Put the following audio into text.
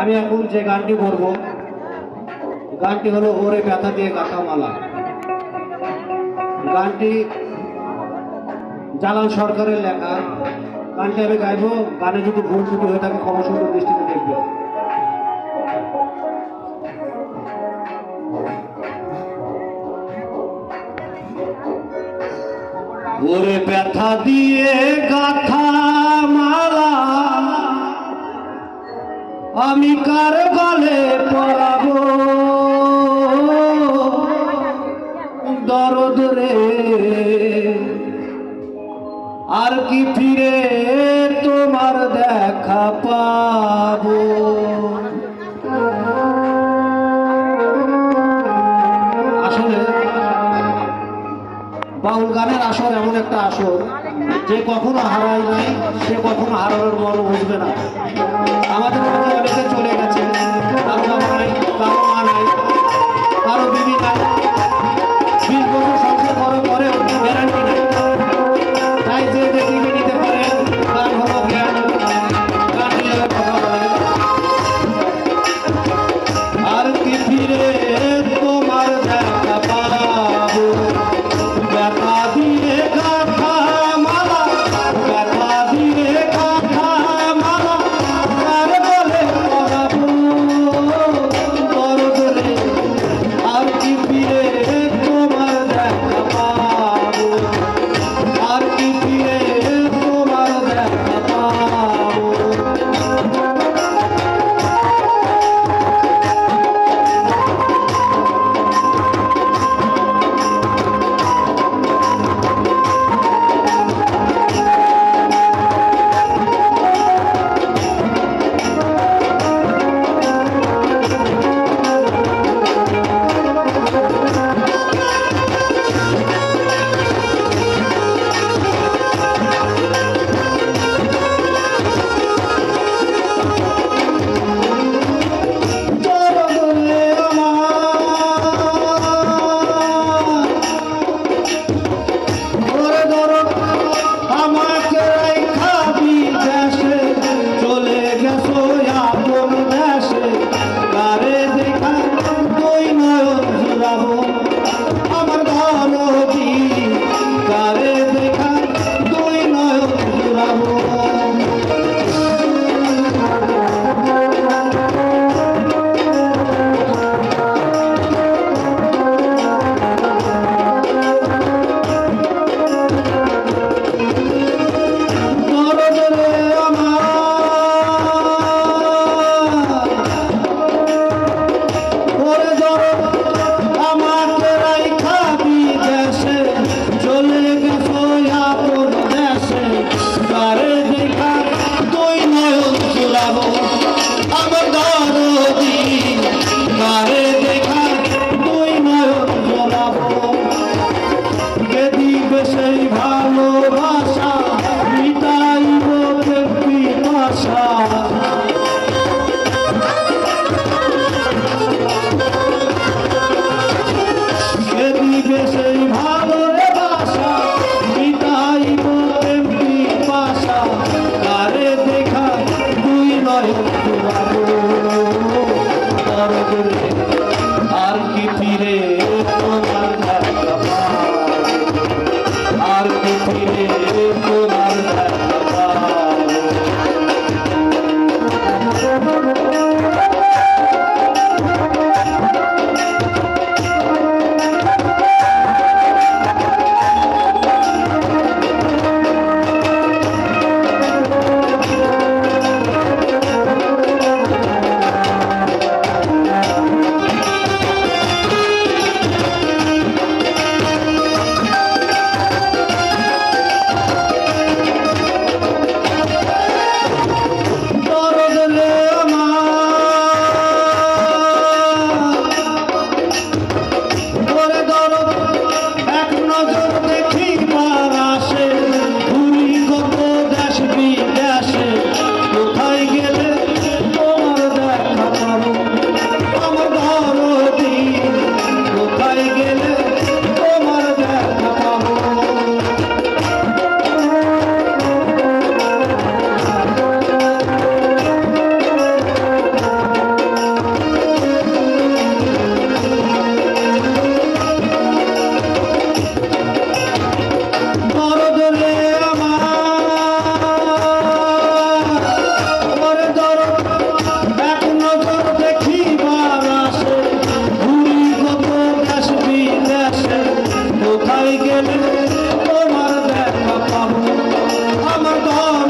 আমি এখন যে গানটি করব, গানটি হলো ওরে ব্যথা দিয়ে গাথা মালা। গানটি জালান সরকারের লেখা। গানটি আমি গাইব, গানে যদি ভুল ছুটি হয়ে থাকে ক্ষমসুন্দর দৃষ্টিতে দেখবে ওরে ব্যথা দিয়ে গাথা আমি কার গলে পড়াব দরদ রে। আর কি ফিরে তোমার দেখা পাবো? আসলে বাউল গানের আসর এমন একটা আসর। যে কখনো হারায় নাই সে কখনো হারানোর মন বুঝবে না। আমাদের অনেকে চলে গেছে। Baba.